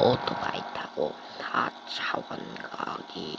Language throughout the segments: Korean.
오토바이 타고 다 차원 가기.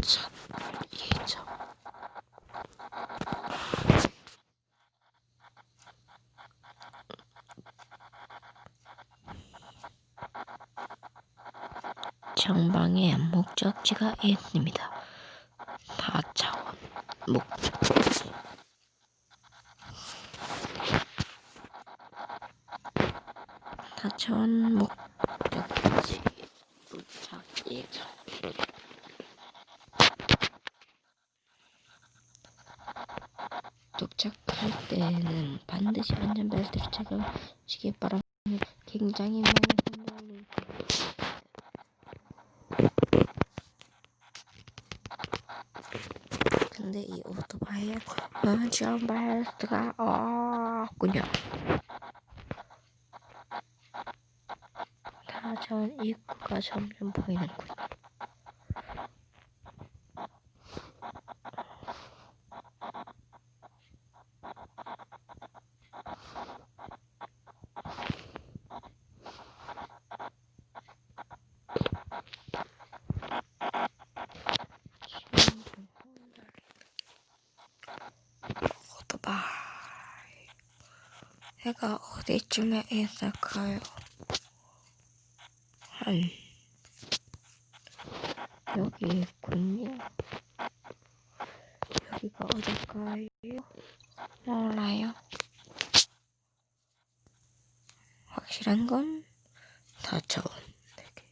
도착 예정. 정방에 목적지가 있습니다. 다차원 목적지. 다차원 목적지 도착 예정. 도착할 때는 반드시 안전벨트를 착용하시기 바랍니다. 굉장히 많은 선물을 근데 이 오토바이에 안전벨트가 없군요. 다전 입구가 점점 보이는군요. 오토바이 해가 어디쯤에 있을까요? 한 여기 있군요. 여기가 어딜까요? 몰라요. 확실한 건 다쳐온 되게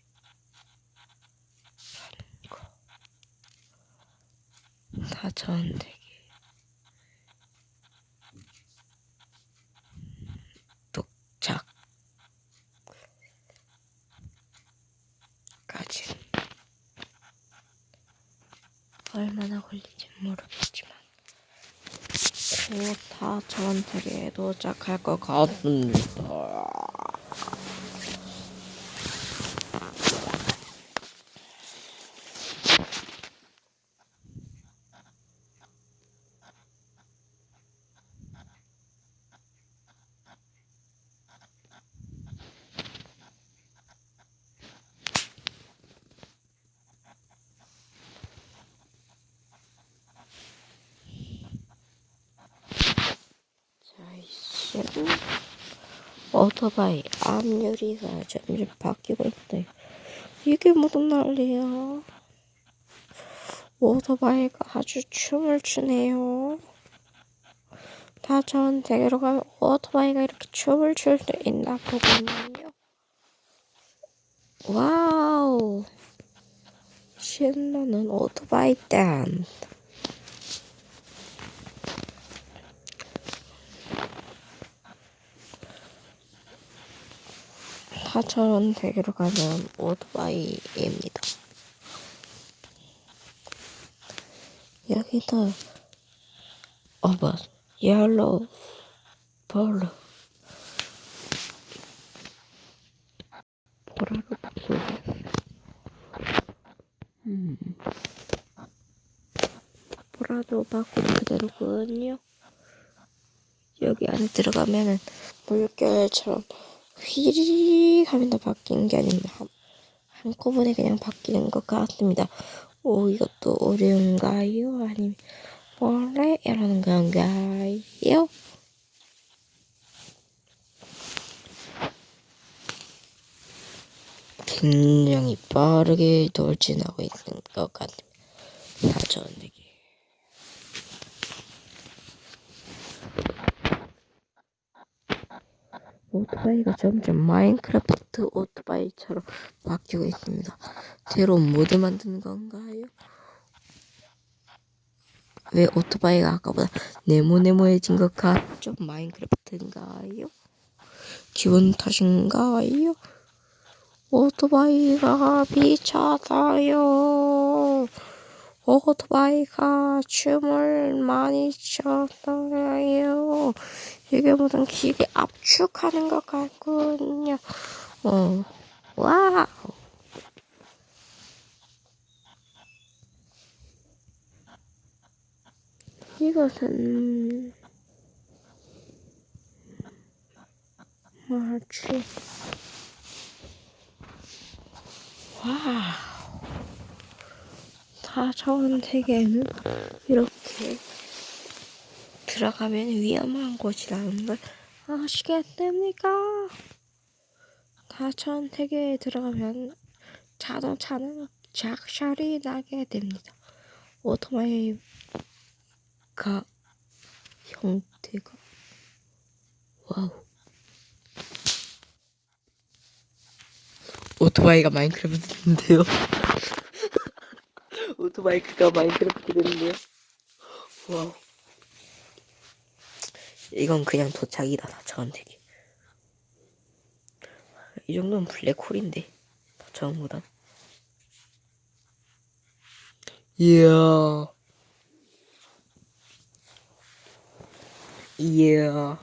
다쳐온 되게 도착 까지 얼마나 걸릴지 모르겠지만 곧 다 저한테게 도착할 것 같습니다. 자, 이제 오토바이 앞유리가 점점 바뀌고 있대요. 이게 무슨 난리야? 오토바이가 아주 춤을 추네요. 다전 댁으로 가면 오토바이가 이렇게 춤을 출 수 있나 보군요. 와우! 신나는 오토바이 댄. 하천 댁으로 가는 오토바이입니다. 여기도 어버 옐로우 볼로 보라로 바꾸고 음. 뭐라도 받고 그대로거든요. 여기 안에 들어가면은 물결처럼 휘리릭 하면서 바뀌는 게 아닙니다. 한, 한꺼번에 그냥 바뀌는 것 같습니다. 오, 이것도 어려운가요? 아니면 원래 이러는 건가요? 굉장히 빠르게 돌진하고 있는 것 같습니다. 사전되기. 오토바이가 점점 마인크래프트 오토바이처럼 바뀌고 있습니다. 새로운 모드 만드는 건가요? 왜 오토바이가 아까보다 네모네모해진 것 같죠? 마인크래프트인가요? 기분 탓인가요? 오토바이가 미쳤어요. 오토바이가 춤을 많이 췄어요. 이게 무슨 길이 압축하는 것 같군요. 어, 와우. 이것은 뭐지? 와우. 사 차원 세계는 이렇게 들어가면 위험한 곳이라는 걸 아시겠습니까? 사차원 세계에 들어가면 자동차는 작살이 나게 됩니다. 오토바이가 형태가 와우. 오토바이가 마인크래프트인데요. 오토바이크가 마인크래프트인데요. 와우. 이건 그냥 도착이다, 다처음되기. 이 정도면 블랙홀인데, 다처음보다. 이야. 이야.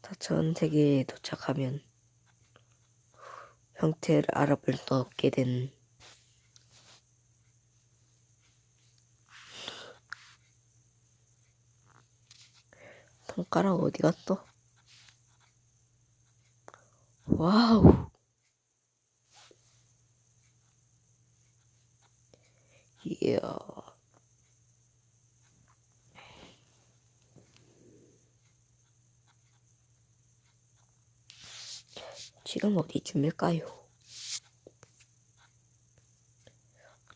다천 세계에 도착하면 형태를 알아볼 수 없게 된 손가락 어디 갔어? 와우. 이야. 지금 어디쯤일까요?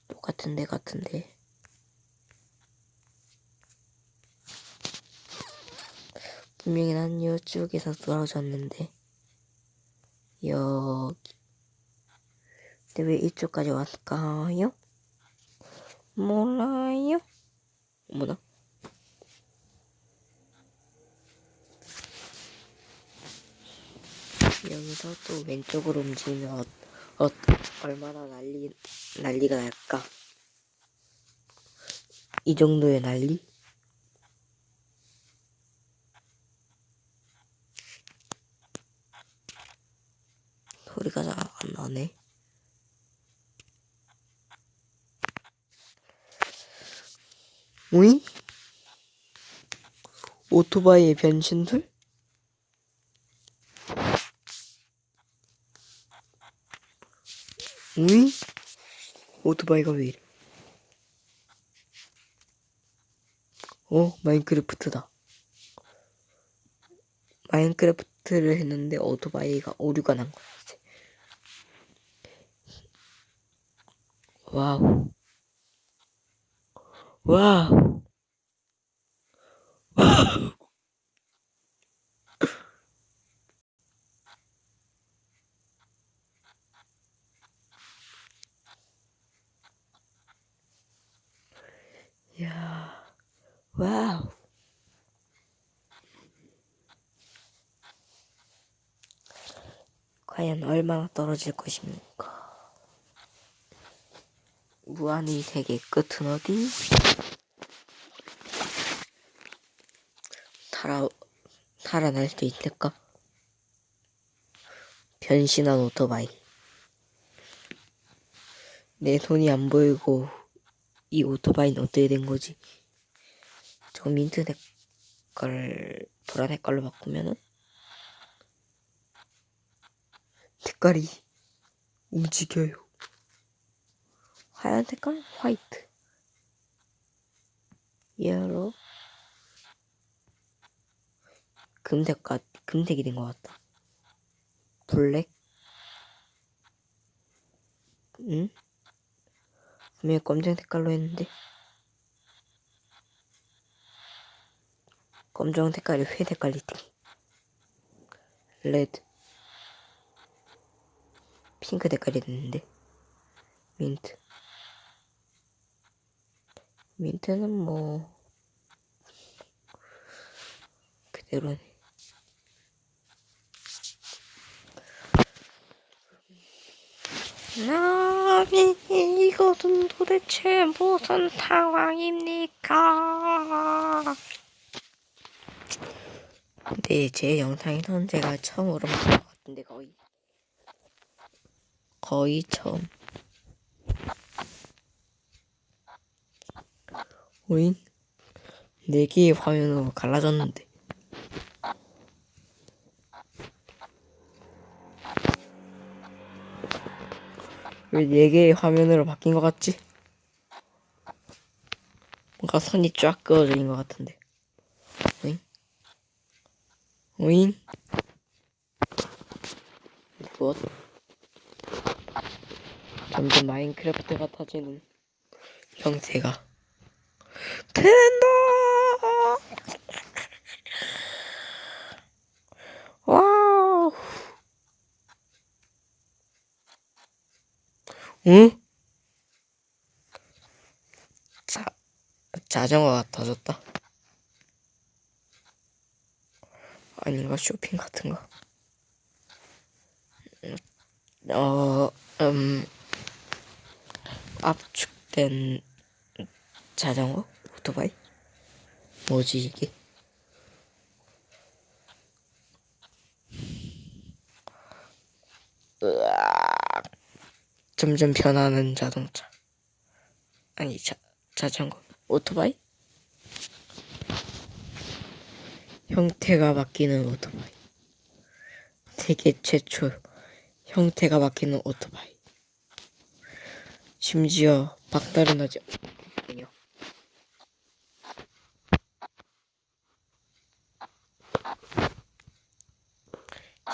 똑같은데 같은데. 분명히 난 이쪽에서 떨어졌는데 여기 근데 왜 이쪽까지 왔을까요? 몰라요? 뭐나? 여기서 또 왼쪽으로 움직이면 어, 어, 얼마나 난리, 난리가 날까? 이 정도의 난리? 소리가 잘 안 나네. 오잉? 오토바이의 변신들? 오잉? 오토바이가 왜 이래? 어? 마인크래프트다. 마인크래프트를 했는데 오토바이가 오류가 난 거야. 이제. 와우. 와우. 야, 와우. 과연 얼마나 떨어질 것입니까? 무한의 세계 끝은 어디? 살아, 살아날 수 있을까? 변신한 오토바이. 내 손이 안 보이고 이 오토바이는 어떻게 된 거지? 저 민트 색깔 보라 색깔로 바꾸면은 색깔이 움직여요. 하얀 색깔 화이트, 예로 금색깔 금색이 된 것 같다. 블랙, 응? 분명히 검정 색깔로 했는데. 검정 색깔이 회 색깔이 레드. 핑크 색깔이 됐는데. 민트. 민트는 뭐 그대로네. 나비 이것은 도대체 무슨 상황입니까? 근데 제 영상에선 제가 처음으로 만든 것 같은데 거의. 거의 처음. 오잉? 네 개의 화면으로 갈라졌는데 왜네 개의 화면으로 바뀐 것 같지? 뭔가 선이 쫙 있는 것 같은데. 오잉? 오잉? 무엇? 점점 마인크래프트 같아지는 형태가. 된다 와우 응? 자, 자전거가 터졌다 아닌가 쇼핑 같은 거 어, 음, 압축된 자전거? 오토바이? 뭐지 이게? 으악. 점점 변하는 자동차. 아니, 자, 자전거. 오토바이? 형태가 바뀌는 오토바이. 세계 최초 형태가 바뀌는 오토바이. 심지어 하지 않군요.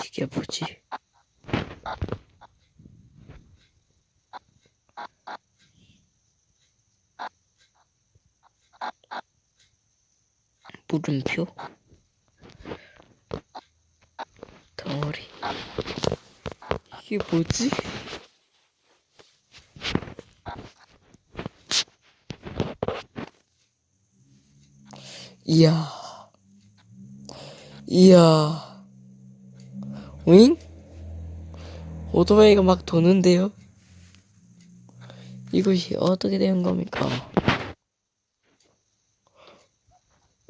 이게 뭐지? 물음표? 덩어리. 이게 뭐지? 이야. 이야. 윙? 오토바이가 막 도는데요? 이것이 어떻게 된 겁니까?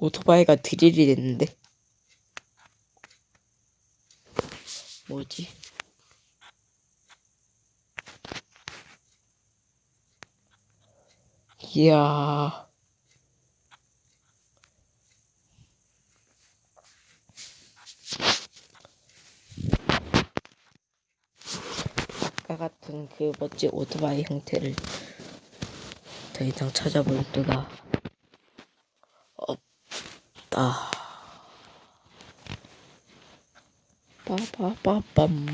오토바이가 드릴이 됐는데? 뭐지? 이야. 아까 같은 그 멋진 오토바이 형태를 더 이상 찾아볼 수가 없 다. 빠바바밤.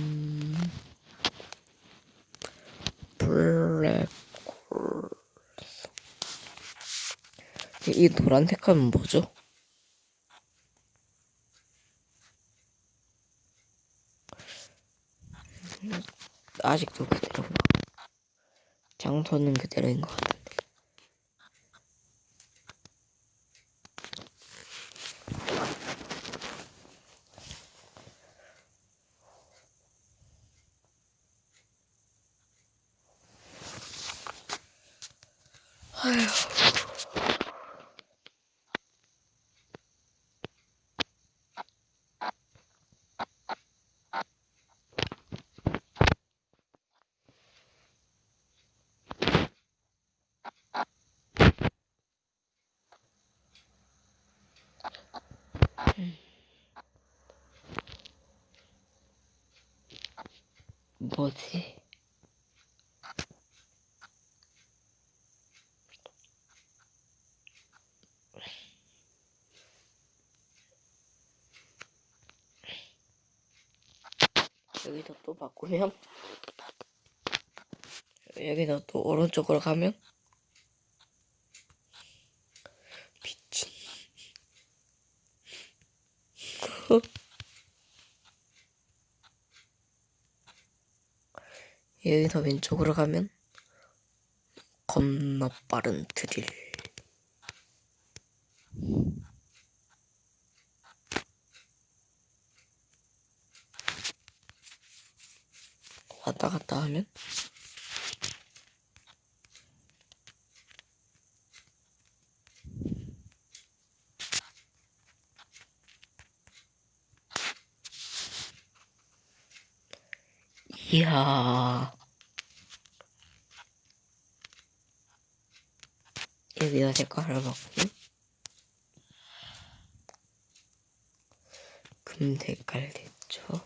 블랙홀. 이 노란 색깔은 뭐죠? 아직도 그대로구나. 장소는 그대로인 것 같은 뭐지? 여기서 또 바꾸면 여기서 또 오른쪽으로 가면 미친 여기서 왼쪽으로 가면 겁나 빠른 드릴. 왔다 갔다 하면 이야. 여기다 색깔을 바꾸면 금 색깔 됐죠?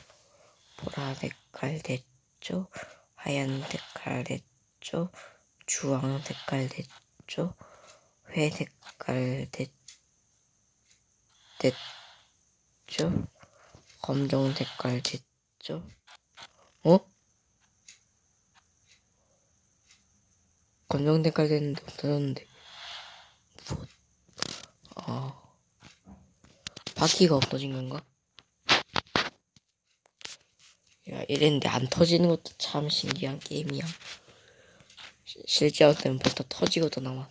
보라 색깔 됐죠? 하얀 색깔 됐죠? 주황 색깔 됐죠? 회 색깔 됐, 됐죠? 검정 색깔 됐죠? 어? 색깔 됐는데 없어졌는데. 뭐. 아. 바퀴가 없어진 건가? 야 이랬는데 안 터지는 것도 참 신기한 게임이야. 시- 실제로 때는 벌써 터지고도 남았어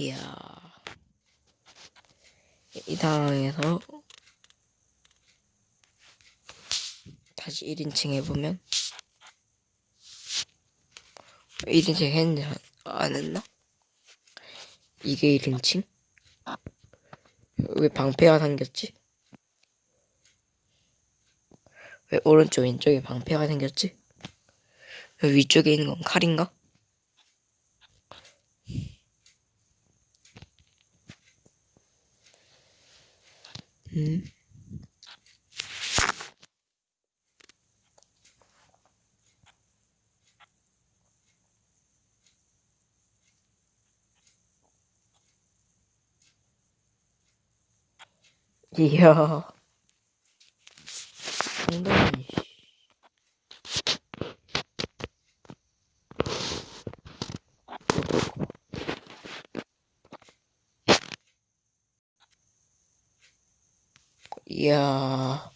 이야. 이 상황에서 다시 1인칭 해보면 1인칭 했는데 안 했나? 이게 1인칭? 왜 방패가 생겼지? 왜 오른쪽 왼쪽에 방패가 생겼지? 왜 위쪽에 있는 건 칼인가? 음? 이야. 상당히. 이야.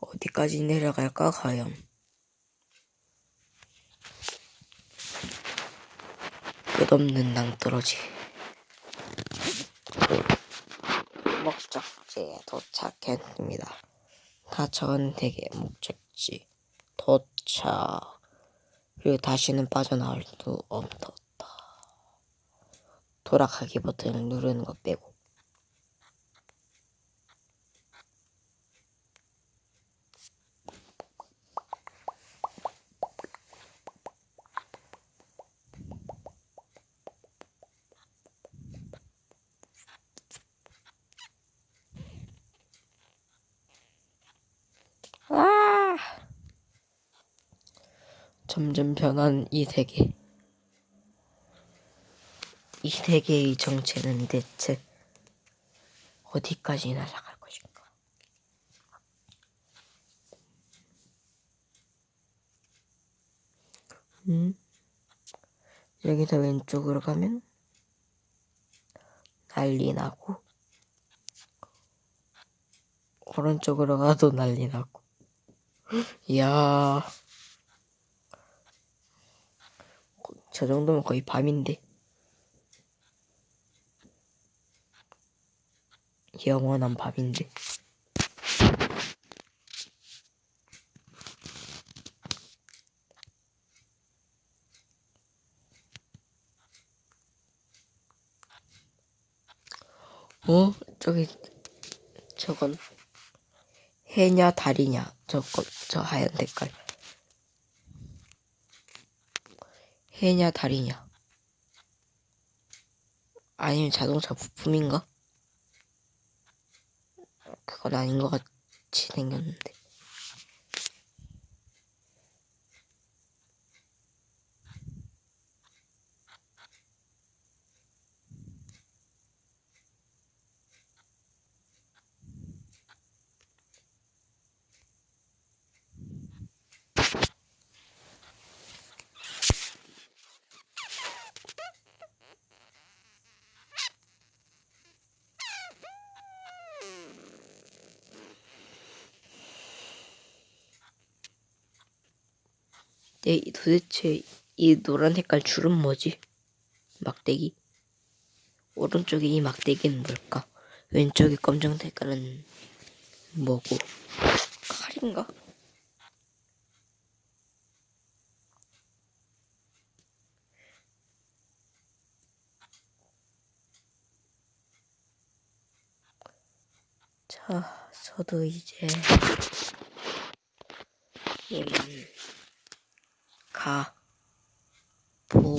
어디까지 내려갈까, 과연? 끝없는 낭떠러지. 목적지에 도착했습니다. 다천 대게 목적지 도착. 그리고 다시는 빠져나올 수 없었다. 돌아가기 버튼을 누르는 것 빼고. 아, 점점 변한 이 세계. 이 세계의 정체는 대체 어디까지 날아갈 것인가? 음? 여기서 왼쪽으로 가면 난리 나고 오른쪽으로 가도 난리 나고 이야 저 정도면 거의 밤인데. 영원한 밤인데. 어? 저기 저건 해냐 달이냐? 저거 저 하얀 색깔 해냐 달이냐 아니면 자동차 부품인가? 그건 아닌 것 같이 생겼는데 네, 도대체 이 노란 색깔 줄은 뭐지? 막대기. 오른쪽에 이 막대기는 뭘까? 왼쪽에 검정 색깔은 뭐고? 칼인가? 자, 저도 이제 음, 가, 보,